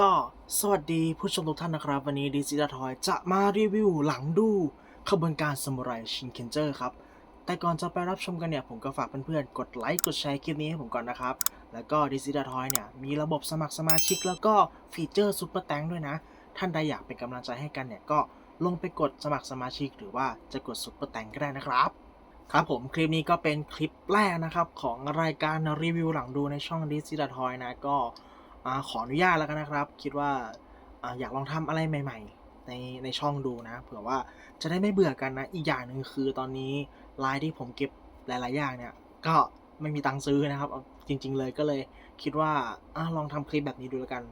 ก็สวัสดีผู้ชมทุกท่านนะครับ วันนี้ดิจิตาทอยจะมารีวิวหลังดูขบวนการสมุไรชินเคนเจอร์ครับ แต่ก่อนจะไปรับชมกันเนี่ย ผมก็ฝากเพื่อนๆ กดไลค์กดแชร์คลิปนี้ให้ผมก่อนนะครับ แล้วก็ดิจิตาทอยเนี่ย มีระบบสมัครสมาชิกแล้วก็ฟีเจอร์ซุปเปอร์แตงด้วยนะ ท่านใดอยากเป็นกำลังใจให้กันเนี่ย ก็ลงไปกดสมัครสมาชิก หรือว่าจะกดซุปเปอร์แตงก็ได้นะครับครับผมคลิปนี้ก็เป็นคลิปแรกนะครับของรายการรีวิวหลังดูในช่องดิจิตาทอยนะก็ อขออนุญาตแล้วกันนะครับ คิดว่าออยากลองทำอะไรใหม่ ๆ ในในช่องดูนะเผื่อว่าจะได้ไม่เบื่อกันนะ อีกอย่างหนึ่งคือตอนนี้ไลน์ที่ผมเก็บหลายๆอย่างเนี่ย ก็ไม่มีตังค์ซื้อนะครับ จริง ๆ เลยก็เลยคิดว่าอลองทำคลิปแบบนี้ดูแล้วกัน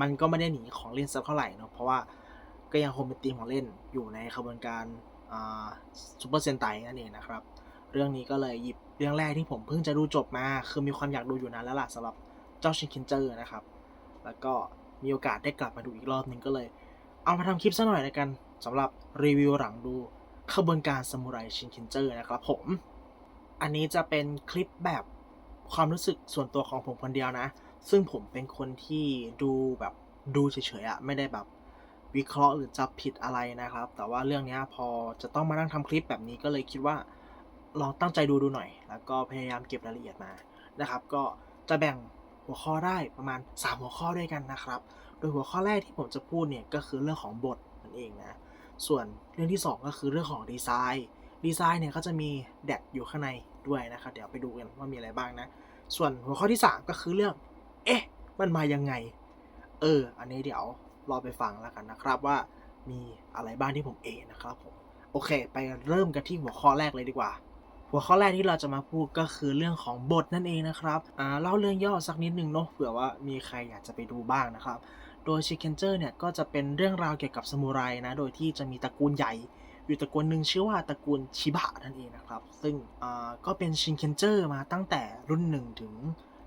มันก็ไม่ได้หนีของเล่นสักเท่าไหร่เนอะเพราะว่าก็ยังคงเป็นธีมของเล่นอยู่ในขบวนการซูเปอร์เซนไตนั่นเองนะครับ เรื่องนี้ก็เลยหยิบเรื่องแรกที่ผมเพิ่งจะดูจบมา คือมีความอยากดูอยู่นานแล้วล่ะสำหรับเจ้าชินเคนเจอร์นะครับ แล้วก็มีโอกาสได้กลับมาดูอีกรอบหนึ่งก็เลย เอามาทำคลิปซะหน่อยในกันสำหรับรีวิวหลังดูขบวนการซามูไรชินเคนเจอร์นะครับผม อันนี้จะเป็นคลิปแบบความรู้สึกส่วนตัวของผมคนเดียวนะ ซึ่งผมเป็นคนที่ดูแบบดูเฉยๆอะไม่ได้แบบวิเคราะห์หรือจับผิดอะไรนะครับ แต่ว่าเรื่องนี้พอจะต้องมานั่งทำคลิปแบบนี้ก็เลยคิดว่าลองตั้งใจดูดูหน่อย แล้วก็พยายามเก็บรายละเอียดมานะครับ ก็จะแบ่ง หัวข้อได้ประมาณ 3 หัวข้อด้วยกันนะครับ โดยหัวข้อแรกที่ผมจะพูดเนี่ยก็คือเรื่องของบทนั่นเองนะ ส่วนเรื่องที่ 2 ก็คือเรื่องของดีไซน์ ดีไซน์เนี่ยก็จะมีแดดอยู่ข้างในด้วยนะครับ เดี๋ยวไปดูกันว่ามีอะไรบ้างนะ ส่วนหัวข้อที่ 3 ก็คือเรื่อง เอ๊ะ มันมายังไง เออ อันนี้เดี๋ยวรอไปฟังแล้วกันนะครับว่ามีอะไรบ้างที่ผมเองนะครับผม โอเค ไปเริ่มกันที่หัวข้อแรกเลยดีกว่า หัวข้อแรกที่เราจะมาพูดก็คือเรื่องของบทนั่นเองนะครับอ่าเล่าเรื่องย่อสักนิดนึงเนาะเผื่อว่ามีใครอยากจะไปดูบ้างนะครับโดยชิคเคนเจอร์เนี่ยก็จะเป็นเรื่องราวเกี่ยวกับซามูไรนะโดยที่จะมีตระกูลใหญ่อยู่ตระกูลหนึ่งชื่อว่าตระกูลชิบะนั่นเองนะครับ ซึ่งอ่าก็เป็นชินเคนเจอร์มาตั้งแต่รุ่นหนึ่งถึง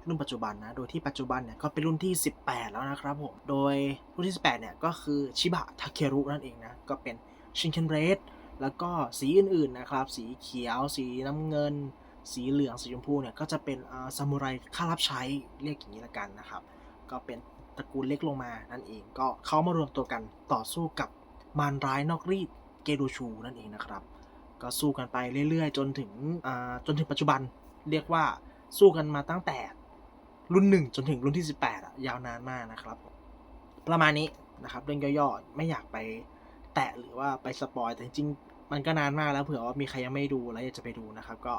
รุ่นปัจจุบันนะ โดยที่ปัจจุบันเนี่ยก็เป็นรุ่นที่ 18 แล้วนะครับผม โดยรุ่นที่ 18 เนี่ยก็คือชิบะทาเครุนั่นเองนะ ก็เป็นชินเคนเรด แล้วก็สีอื่นๆนะครับ สีเขียว สีน้ำเงิน สีเหลือง สีชมพูเนี่ยก็จะเป็นซามูไรข้ารับใช้เรียกอย่างนี้ละกันนะครับ ก็เป็นตระกูลเล็กลงมานั่นเอง ก็เขามารวมตัวกันต่อสู้กับมารร้ายนอกรีดเกโดชูนั่นเองนะครับ ก็สู้กันไปเรื่อยๆ จนถึงจนถึงปัจจุบันเรียกว่าสู้กันมาตั้งแต่รุ่นหนึ่งจนถึงรุ่นที่ 18อะยาวนานมากนะครับ ประมาณนี้นะครับเรื่องย่อๆไม่อยากไปแตะหรือว่าไปสปอยแต่จริง มันก็นานมากแล้วเผื่อว่ามีใครยังไม่ดูแล้วอยากจะไปดูนะครับ ก็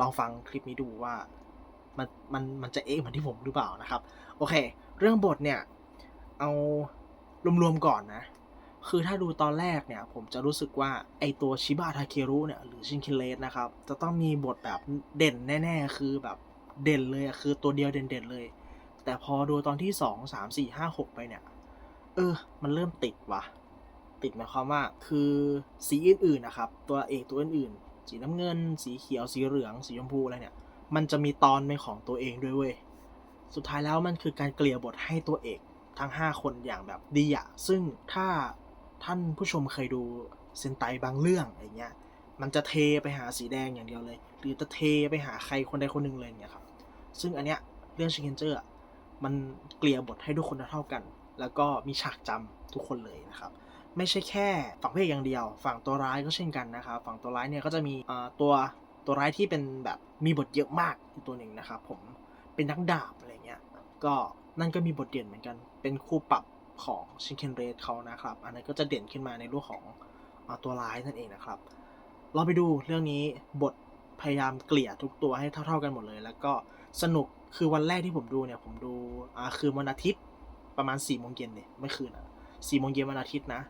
ลองฟังคลิปนี้ดูว่ามันมันมันจะเอ๊ะเหมือนที่ผมหรือเปล่านะครับ โอเค เรื่องบทเนี่ย เอารวมๆก่อนนะ คือถ้าดูตอนแรกเนี่ย ผมจะรู้สึกว่าไอตัวชิบะทาเครุเนี่ยหรือชินคิเลสนะครับ จะต้องมีบทแบบเด่นแน่ๆ คือแบบเด่นเลยคือตัวเดียวเด่นๆเลย แต่พอดูตอนที่สองสามสี่ห้าหกไปเนี่ย เออ มันเริ่มติดว่ะ ติดหมายความว่าคือสีอื่นๆนะครับ ตัวเอกตัวอื่นๆ สีน้ำเงิน สีเขียวสีเหลือง สีชมพูอะไรเนี่ย มันจะมีตอนเป็นของตัวเองด้วยเว้ยสุดท้ายแล้วมันคือการเกลี่ยบทให้ตัวเอกทั้ง 5 คนอย่างแบบดีอะซึ่งถ้าท่านผู้ชมเคยดูเซนไตบางเรื่องอะไรเงี้ยมันจะเทไปหาสีแดงอย่างเดียวเลย หรือจะเทไปหาใครคนใดคนหนึ่งเลยเนี่ยครับ ซึ่งอันเนี้ยเรื่องชิคเกนเจอร์มันเกลี่ยบทให้ทุกคนเท่ากัน แล้วก็มีฉากจำทุกคนเลยนะครับ ไม่ใช่แค่ฝั่งพระเอกอย่างเดียว ฝั่งตัวร้ายก็เช่นกันนะครับฝั่งตัวร้ายเนี่ยก็จะมีตัวตัวร้ายที่เป็นแบบมีบทเยอะมากอีกตัวหนึ่งนะครับผมเป็นนักดาบอะไรเงี้ยก็นั่นก็มีบทเด่นเหมือนกัน เป็นคู่ปรับของชินเคนเรดเขานะครับ อันนั้นก็จะเด่นขึ้นมาในรูปของอตัวร้ายนั่นเองนะครับ เราไปดูเรื่องนี้บทพยายามเกลี่ยทุกตัวให้เท่า ๆกันหมดเลย แล้วก็สนุกคือวันแรกที่ผมดูเนี่ยผมดูอ่าคืนวันอาทิตย์ประมาณ4ี่โมงเย็นเนี่ยไม่คืนอะสี่โมงเย็นวันอาทิตย์นะ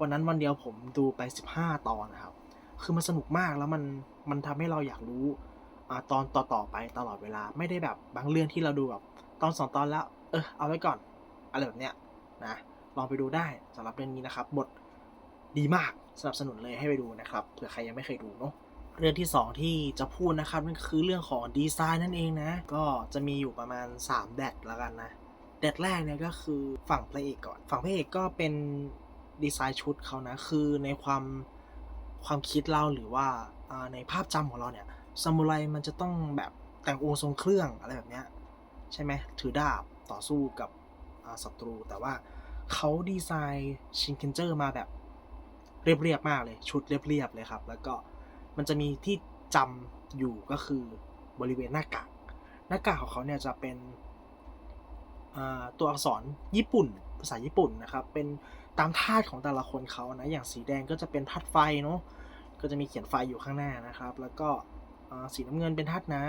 วันนั้นวันเดียวผมดูไป 15 ตอนนะครับ คือมันสนุกมากแล้วมันมันทำให้เราอยากรู้อตอนต่อๆไปตลอดเวลาไม่ได้แบบบางเรื่องที่เราดูแบบตอนสองตอนแล้ว เออเอาไว้ก่อนอะไรแบบเนี้ยนะลองไปดูได้สำหรับเรื่องนี้นะครับ บทดีมากสนับสนุนเลยให้ไปดูนะครับเผื่อใครยังไม่เคยดูเนาะเรื่องที่ 2 ที่จะพูดนะครับนั่นคือเรื่องของดีไซน์นั่นเองนะ ก็จะมีอยู่ประมาณ 3 แดดแล้วกันนะ แดดแรกเนี่ยก็คือฝั่งพระเอกก่อน ฝั่งพระเอกก็เป็น ดีไซน์ชุดเขานะ คือในความความคิดเราหรือว่าในภาพจำของเราเนี่ยซามูไรมันจะต้องแบบแต่งองค์ทรงเครื่องอะไรแบบเนี้ยใช่ไหมถือดาบต่อสู้กับศัตรู แต่ว่าเขาดีไซน์ชินเคนเจอร์มาแบบเรียบๆมากเลย ชุดเรียบๆเลยครับ แล้วก็มันจะมีที่จำอยู่ก็คือบริเวณหน้ากากหน้ากากของเขาเนี่ยจะเป็น ตัวอักษรญี่ปุ่น ภาษาญี่ปุ่นนะครับ เป็นตามธาตุของแต่ละคนเขานะ อย่างสีแดงก็จะเป็นธาตุไฟเนาะ ก็จะมีเขียนไฟอยู่ข้างหน้านะครับ แล้วก็สีน้ำเงินเป็นธาตุน้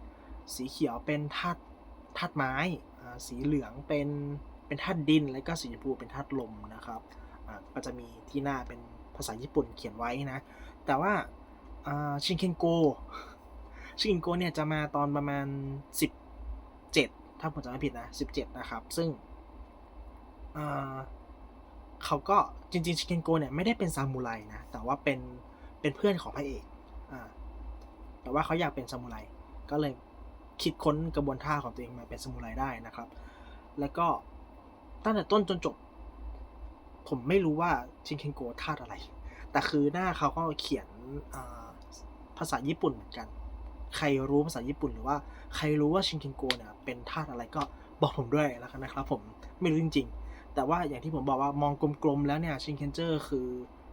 ำสีเขียวเป็นธาตุธาตุไม้ สีเหลืองเป็นเป็นธาตุดิน แล้วก็สีชมพูเป็นธาตุลมนะครับก็จะมีที่หน้าเป็นภาษาญี่ปุ่นเขียนไว้นะ แต่ว่าชินเคนโกชินเคนโกเนี่ยจะมาตอนประมาณ 17 ถ้าผมจำไม่ผิดนะ 17 นะครับ ซึ่งเขาก็จริงๆชิเคนโกเนี่ยไม่ได้เป็นซามูไรนะ แต่ว่าเป็นเป็นเพื่อนของพระเอกอ่าแต่ว่าเขาอยากเป็นซามูไร ก็เลยคิดค้นกระบวนท่าของตัวเองมาเป็นซามูไรได้นะครับ แล้วก็ตั้งแต่ต้นจนจบ ผมไม่รู้ว่าชินเคนโกธาตุอะไร แต่คือหน้าเขาก็เขียนภาษาญี่ปุ่นเหมือนกัน ใครรู้ภาษาญี่ปุ่นหรือว่าใครรู้ว่าชินเคนโกเนี่ยเป็นธาตุอะไรก็บอกผมด้วยแล้วกันนะครับผมไม่รู้จริง ๆ แต่ว่าอย่างที่ผมบอกว่ามองกลมๆแล้วเนี่ยชินเคนเจอร์คือ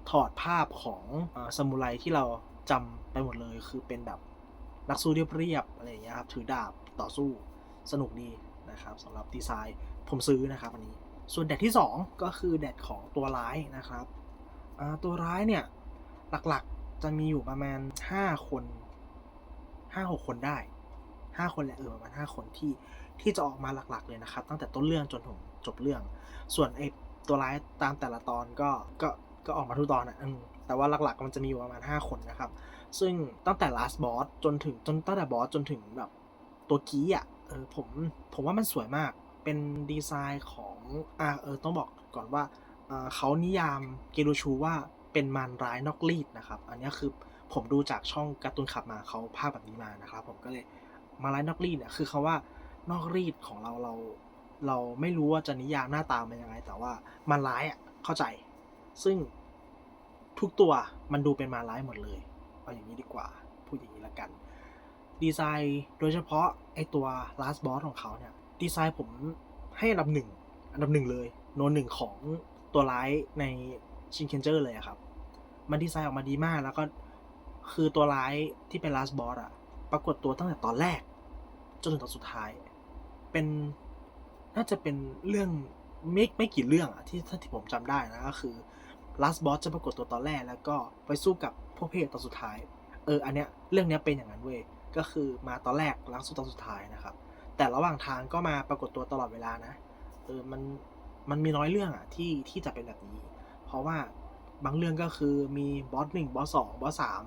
ถอดภาพของอาซามูไรที่เราจำไปหมดเลย คือเป็นแบบนักสู้เรียบๆอะไรอย่างเงี้ยครับถือดาบต่อสู้สนุกดีนะครับสำหรับดีไซน์ผมซื้อนะครับอันนี้ ส่วนแดดที่ 2 ก็คือแดดของตัวร้ายนะครับตัวร้ายเนี่ยหลักๆจะมีอยู่ประมาณ 5 คน 5-6คนได้5คนแหละเออประมาณ5คนที่ที่จะออกมาหลักๆเลยนะครับ ตั้งแต่ต้นเรื่องจนถึงจบเรื่อง ส่วนไอ้ตัวร้ายตามแต่ละตอนก็ก็ก็ออกมาทุกตอนนะอืมแต่ว่าหลักๆมันจะมีอยู่ประมาณ 5 คนนะครับ ซึ่งตั้งแต่ last boss จนถึงจนตั้งแต่บอสจนถึงแบบตัวกี้อะเออผมผมว่ามันสวยมากเป็นดีไซน์ของอ่าเออต้องบอกก่อนว่าอ่าเขานิยามเกโรชูว่าเป็นมารร้ายนอกรีดนะครับ อันนี้คือ ผมดูจากช่องการ์ตูนขับมาเขาภาพแบบนี้มานะครับ ผมก็เลยมารร้ายนอกรีดเนี่ยคือคาว่านอกรีดของเราเรา เราไม่รู้ว่าจะนิยามหน้าตามันยังไง แต่ว่ามันร้ายอะเข้าใจ ซึ่งทุกตัวมันดูเป็นมาร้ายหมดเลยเอาอย่างนี้ดีกว่าพูดอย่างนี้ละกัน ดีไซน์โดยเฉพาะไอตัว last boss ของเขาเนี่ยดีไซน์ผมให้อันดับหนึ่งอันดับหนึ่งเลย โนหนึ่งของตัวร้ายในชินเคนเจอร์เลยครับ มันดีไซน์ออกมาดีมากแล้วก็ คือตัวร้ายที่เป็น last boss อะปรากฏตัวตั้งแต่ตอนแรก จนถึงตอนสุดท้าย เป็นน่าจะเป็นเรื่องไม่ไม่กี่เรื่องอะที่ที่ผมจำได้นะก็คือ last boss จะปรากฏตัวตอนแรกแล้วก็ไปสู้กับพวกเพศตอนสุดท้าย เอออันเนี้ยเรื่องเนี้ยเป็นอย่างนั้นเว้ยก็คือมาตอนแรกแล้วสู้ตอนสุดท้ายนะครับ แต่ระหว่างทางก็มาปรากฏตัวตลอดเวลานะเออมันมันมีน้อยเรื่องอะที่ที่จะเป็นแบบนี้ เพราะว่าบางเรื่องก็คือมีบอสหนึ่งบอสสองบอสสาม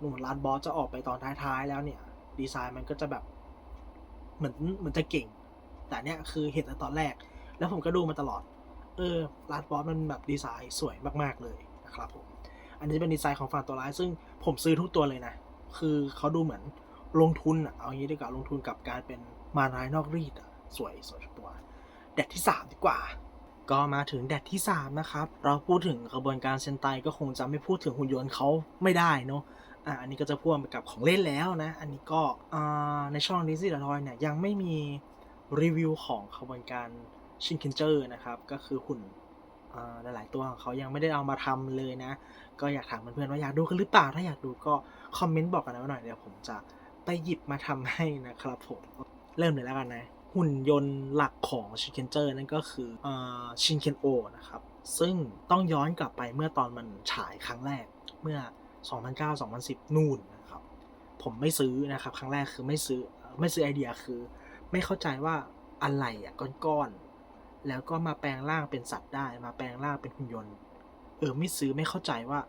หนุ่มลาดบอสจะออกไปตอนท้ายๆแล้วเนี่ย ดีไซน์มันก็จะแบบ เหมือนเหมือนจะเก่ง แต่เนี้ยคือเห็นแต่ตอนแรก แล้วผมก็ดูมาตลอด เออลาดบอสมันแบบดีไซน์สวยมากๆเลยนะครับผม อันนี้เป็นดีไซน์ของฝั่งตัวร้าย ซึ่งผมซื้อทุกตัวเลยนะ คือเขาดูเหมือนลงทุนเอางี้ดีกว่าลงทุนกับการเป็นมาร้ายนอกรีดอะสวยสวยทุกตัวแดดที่ 3 ดีกว่า ก็มาถึงแดดที่ 3 นะครับ เราพูดถึงกระบวนการเซนไตก็คงจะไม่พูดถึงหุ่นยนต์เขาไม่ได้เนาะ อ่าอันนี้ก็จะพ่วงไปกับของเล่นแล้วนะ อันนี้ก็อ่าในช่องดิซี่ดทอยเนี่ยยังไม่มีรีวิวของกระบวนการชินเคนเจอร์นะครับ ก็คือหุ่นอ่าหลายๆตัวของเขายังไม่ได้เอามาทำเลยนะ ก็อยากถามเพื่อนๆว่าอยากดูกันหรือเปล่า ถ้าอยากดูก็คอมเมนต์บอกกันนะหน่อยเดี๋ยวผมจะไปหยิบมาทำให้นะครับผมเริ่มเลยแล้วกันนะ หุ่นยนต์หลักของชินเคนเจอร์นั่นก็คือชินเคนโอนะครับ ซึ่งต้องย้อนกลับไปเมื่อตอนมันฉายครั้งแรกเมื่อ 2009-2010 นู่นนะครับผมไม่ซื้อนะครับ ครั้งแรกคือไม่ซื้อไม่ซื้อไอเดียคือ ไม่เข้าใจว่าอะไรอะก้อนๆแล้วก็มาแปลงร่างเป็นสัตว์ได้ มาแปลงร่างเป็นหุ่นยนต์ เออไม่ซื้อไม่เข้าใจว่า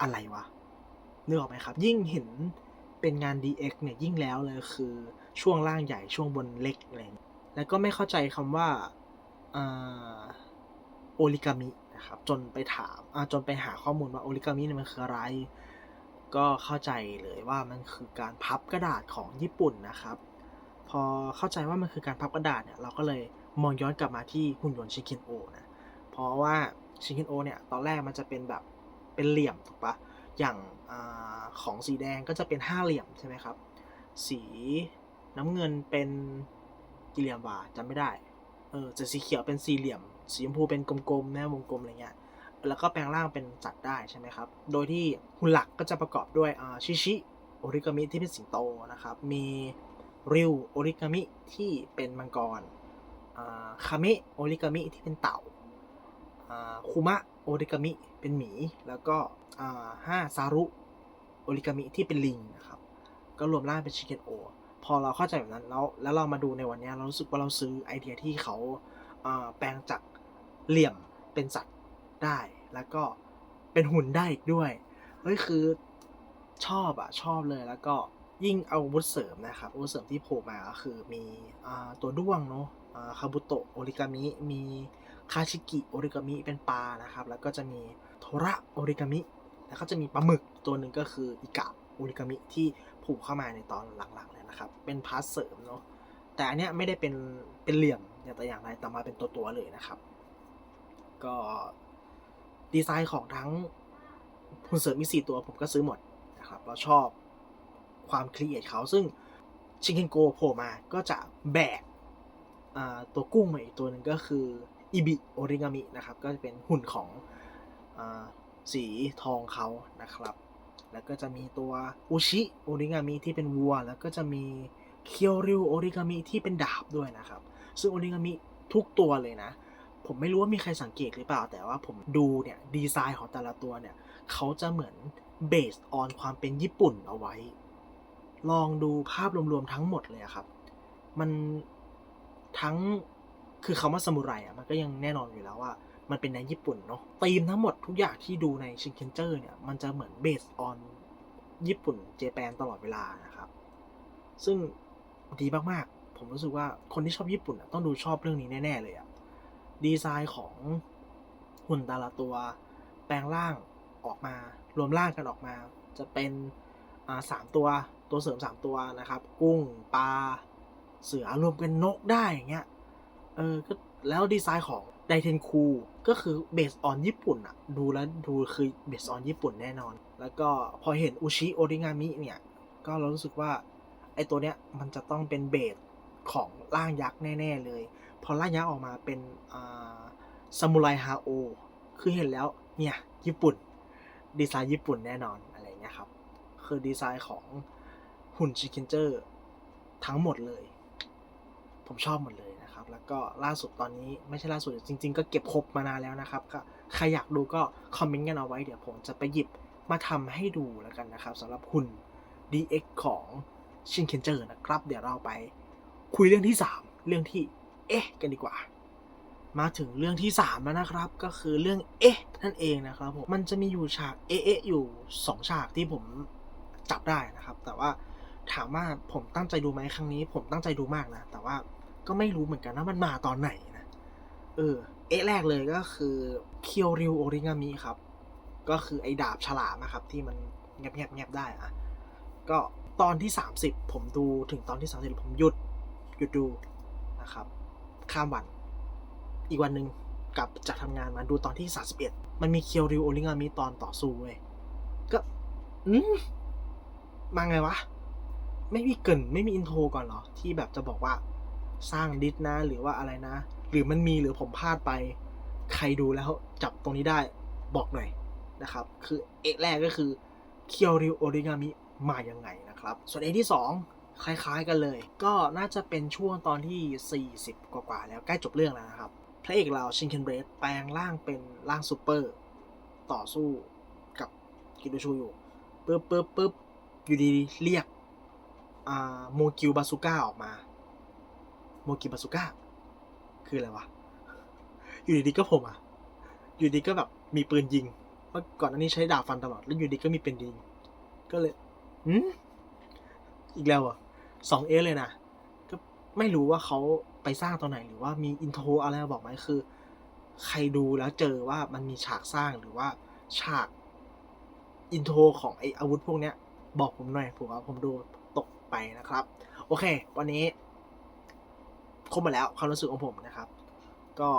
อะไรวะนึกออกไหมครับ ยิ่งเห็นเป็นงาน DX เนี่ยยิ่งแล้วเลยคือช่วงล่างใหญ่ช่วงบนเล็กอะไรอย่างเงี้ยแล้วก็ไม่เข้าใจคำว่าโอริกามิ นะครับ จนไปถามอจนไปหาข้อมูลว่าโอริกามิเนี่ยมันคืออะไร ก็เข้าใจเลยว่ามันคือการพับกระดาษของญี่ปุ่นนะครับ พอเข้าใจว่ามันคือการพับกระดาษเนี่ยเราก็เลยมองย้อนกลับมาที่หุ่นยนต์ชิเคนโอนะเพราะว่าชิเคนโอเนี่ยตอนแรกมันจะเป็นแบบเป็นเหลี่ยมถูกปะอย่างอของสีแดงก็จะเป็นห้าเหลี่ยมใช่ไหมครับ สีน้ำเงินเป็นกี่เหลี่ยมวะจำไม่ได้ เออแต่สีเขียวเป็นสี่เหลี่ยม สีชมพูเป็นกลมๆนะวงกลมอะไรเงี้ยแล้วก็แปลงร่างเป็นสัตว์ได้ใช่ไหมครับ โดยที่หุ่นหลักก็จะประกอบด้วยชิชิโอริกามิที่เป็นสิงโตนะครับ มีริวโอริกามิที่เป็นมังกรคาเมะโอริกามิที่เป็นเต่าคุมะโอริกามิเป็นหมี แล้วก็อ่าห้าซารุโอริกามิที่เป็นลิงนะครับ ก็รวมร่างเป็นชิเกนโอ พอเราเข้าใจแบบนั้นแล้ว แล้วเรามาดูในวันเนี้ยเรารู้สึกว่าเราซื้อไอเดียที่เขาอ่าแปลงจาก เหลี่ยมเป็นสัตว์ได้แล้วก็เป็นหุ่นได้อีกด้วยเฮ้ยคือชอบอะชอบเลยแล้วก็ยิ่งเอาวุธเสริมนะครับอาวุธเสริมที่โผล่มาก็คือมีอตัวด้วงเนาะคาบุโตะโอริกามิ มีคาชิกิโอริกามิเป็นปลานะครับ แล้วก็จะมีโทระโอริกามิ แล้วก็จะมีปลาหมึกตัวหนึ่งก็คืออิกะโอริกามิที่ผูกเข้ามาในตอนหลังๆเลยนะครับ เป็นพาร์ทเสริมเนาะแต่อันเนี้ยไม่ได้เป็นเป็นเหลี่ยมอย่างแต่อย่างใดแต่มาเป็นตัวๆเลยนะครับ ก็ดีไซน์ของทั้งหุ่นเสริมมีสี่ตัวผมก็ซื้อหมดนะครับเราชอบความครีเอทเขาซึ่งชิงเคนโกโผล่มาก็จะแบกตัวกุ้งมาอีกตัวหนึ่งก็คืออิบิโอริงามินะครับ ก็จะเป็นหุ่นของอสีทองเขานะครับ แล้วก็จะมีตัวอุชิโอริงามิที่เป็นวัว แล้วก็จะมีเคียวริวโอริงามิที่เป็นดาบด้วยนะครับ ซึ่งโอริงามิทุกตัวเลยนะ ผมไม่รู้ว่ามีใครสังเกตหรือเปล่า แต่ว่าผมดูเนี่ยดีไซน์ของแต่ละตัวเนี่ยเขาจะเหมือนเบสออนความเป็นญี่ปุ่นเอาไว้ ลองดูภาพรวมๆทั้งหมดเลยครับ มันทั้งคือคำว่าซามูไรอะมันก็ยังแน่นอนอยู่แล้วว่า มันเป็นในญี่ปุ่นเนาะธีมทั้งหมดทุกอย่างที่ดูในชินเคนเจอร์เนี่ยมันจะเหมือนเบสออนญี่ปุ่นเจแปนตลอดเวลานะครับ ซึ่งดีมากๆ ผมรู้สึกว่าคนที่ชอบญี่ปุ่นต้องดูชอบเรื่องนี้แน่ ๆ เลยอะ ดีไซน์ของหุ่นแต่ละตัว แปลงร่างออกมา รวมร่างกันออกมา จะเป็นสามตัวตัวเสริมสามตัวนะครับ กุ้งปลาเสือรวมเป็นนกได้อย่างเงี้ยเออก็แล้วดีไซน์ของไดเทนคูก็คือเบสออนญี่ปุ่นอะดูแล้วดูคือเบสออนญี่ปุ่นแน่นอน แล้วก็พอเห็นอุชิโอริงามิเนี่ย ก็เรารู้สึกว่า ไอตัวเนี้ยมันจะต้องเป็นเบสของร่างยักษ์แน่ ๆ เลย พอร่ายักษ์ออกมาเป็นซามูไรฮาโอคือเห็นแล้วเนี่ยญี่ปุ่น ดีไซน์ญี่ปุ่นแน่นอนอะไรเงี้ยครับ คือดีไซน์ของหุ่นชิคเคนเจอร์ทั้งหมดเลย ผมชอบหมดเลยนะครับ แล้วก็ล่าสุดตอนนี้ไม่ใช่ล่าสุดจริง ๆ ก็เก็บครบมานานแล้วนะครับ ก็ใครอยากดูก็คอมเมนต์กันเอาไว้เดี๋ยวผมจะไปหยิบมาทำให้ดูแล้วกันนะครับสำหรับหุ่น DX ของชินเคนเจอร์นะครับ เดี๋ยวเราไปคุยเรื่องที่ 3 เรื่องที่ เอ๊ะ กันดีกว่า มาถึงเรื่องที่3แล้วนะครับ ก็คือเรื่องเอ๊ะนั่นเองนะครับผมมันจะมีอยู่ฉากเอ๊ะเอ๊ะอยู่ 2 ฉากที่ผมจับได้นะครับ แต่ว่าถามว่าผมตั้งใจดูไหมครั้งนี้ ผมตั้งใจดูมากนะ แต่ว่าก็ไม่รู้เหมือนกันว่ามันมาตอนไหนนะเออเอ๊ะแรกเลยก็คือเคียวริวโอริงามิครับ ก็คือไอ้ดาบฉลามนะครับที่มันแงบแงบแงบได้อะก็ตอนที่ 30 ผมดูถึงตอนที่ 30 ผมหยุดหยุดดูนะครับ ข้ามวัน อีกวันหนึ่งกลับจากทำงานมาดูตอนที่31มันมีเคียวริวโอริงามิตอนต่อสู้เว้ยก็อืมมาไงวะ ไม่มีเกินไม่มีอินโทรก่อนเหรอ ที่แบบจะบอกว่าสร้างดิสนะหรือว่าอะไรนะ หรือมันมีหรือผมพลาดไป ใครดูแล้วจับตรงนี้ได้บอกหน่อยนะครับ คือเอกแรกก็คือเคียวริวโอริงามิมายังไงนะครับ ส่วนเอที่ 2 คล้ายๆกันเลย ก็น่าจะเป็นช่วงตอนที่ 40 กว่าๆแล้วใกล้จบเรื่องแล้วนะครับ พระเอกเราชินเคนเบรดแปลงร่างเป็นร่างซูเปอร์ต่อสู้กับกิโดชูอยู่ปึ๊บปึ๊บปึ๊บอยู่ดีเรียกอ่าโมกิวบาซูก้าออกมา โมกิบาซูก้าคืออะไรวะ อยู่ดีๆก็ผมอะ อยู่ดีก็แบบมีปืนยิงเมื่อก่อนอันนี้ใช้ดาบฟันตลอด แล้วอยู่ดีก็มีปืนยิง ก็เลยอืมอีกแล้วอะ สองเอเลยนะ ก็ไม่รู้ว่าเขาไปสร้างตอนไหนหรือว่ามีอินโทรอะไรมาบอกไหมคือ ใครดูแล้วเจอว่ามันมีฉากสร้างหรือว่าฉากอินโทรของไออาวุธพวกเนี้ย บอกผมหน่อยผมว่าผมดูตกไปนะครับ โอเค วันนี้ครบหมดแล้วความรู้สึกของผมนะครับ ก็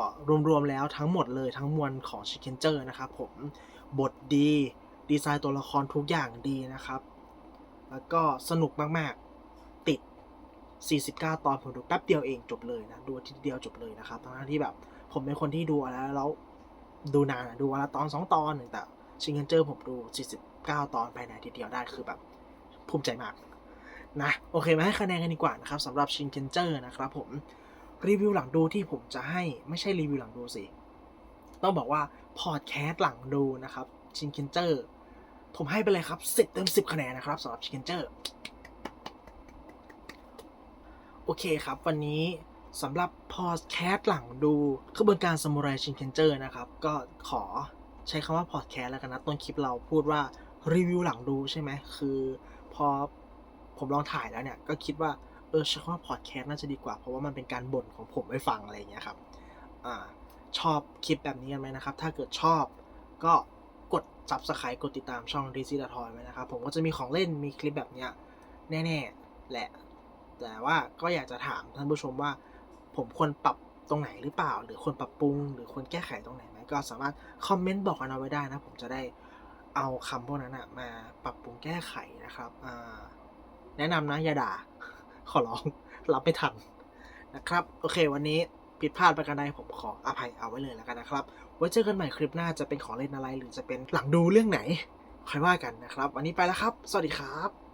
รวมๆแล้วทั้งหมดเลยทั้งมวลของ c h i c k e n j e r นะครับผมบทดี ดีไซน์ตัวละครทุกอย่างดีนะครับ แล้วก็สนุกมากๆ 49 ตอนผมดูแป๊บเดียวเองจบเลยนะดูทิตย์เดียวจบเลยนะครับทั้งที่แบบ ผมเป็นคนที่ดูแล้วแล้วดูนานอะดูวันละตอนสองตอนหนึ่งแต่ชิงเกิลเจอร์ผมดู 49 ตอนภายในทีเดียวได้คือแบบภูมิใจมากนะโอเคมาให้คะแนนกันดีกว่านะครับสำหรับชิงเกิลเจอร์นะครับผมรีวิวหลังดูที่ผมจะให้ไม่ใช่รีวิวหลังดูสิ ต้องบอกว่าพอดแคสต์หลังดูนะครับชินเคนเจอร์ผมให้ไปเลยครับ 10 เต็ม 10 คะแนนนะครับสำหรับชินเคนเจอร์ โอเคครับ วันนี้สำหรับพอดแคสต์หลังดูขบวนการซามูไรชินเคนเจอร์นะครับ ก็ขอใช้คำว่าพอดแคสต์แล้วกันนะ ต้นคลิปเราพูดว่ารีวิวหลังดูใช่ไหม คือพอผมลองถ่ายแล้วเนี่ย ก็คิดว่า เออใช้คำว่าพอดแคสต์น่าจะดีกว่า เพราะว่ามันเป็นการบ่นของผมให้ฟังอะไรอย่างเงี้ยครับ อ่า ชอบคลิปแบบนี้กันไหมนะครับ ถ้าเกิดชอบก็กด subscribe กดติดตามช่อง d c ด a t o y ไว้นะครับ ผมก็จะมีของเล่นมีคลิปแบบเนี้ยแน่ ๆ แหละ แต่ว่าก็อยากจะถามท่านผู้ชมว่า ผมควรปรับตรงไหนหรือเปล่า หรือควรปรับปรุง หรือควรแก้ไขตรงไหนไหมก็สามารถคอมเมนต์บอกกันเอาไว้ได้นะ ผมจะได้เอาคำพวกนั้นนะมาปรับปรุงแก้ไขนะครับแนะนำนะอย่าด่า ขอร้องรับไม่ทันนะครับ โอเค วันนี้ผิดพลาดประการใดผมขออภัยเอาไว้เลยแล้วกันนะครับไว้เจอกันใหม่คลิปหน้าจะเป็นของเล่นอะไร หรือจะเป็นหลังดูเรื่องไหนค่อยว่ากันนะครับ วันนี้ไปแล้วครับ สวัสดีครับ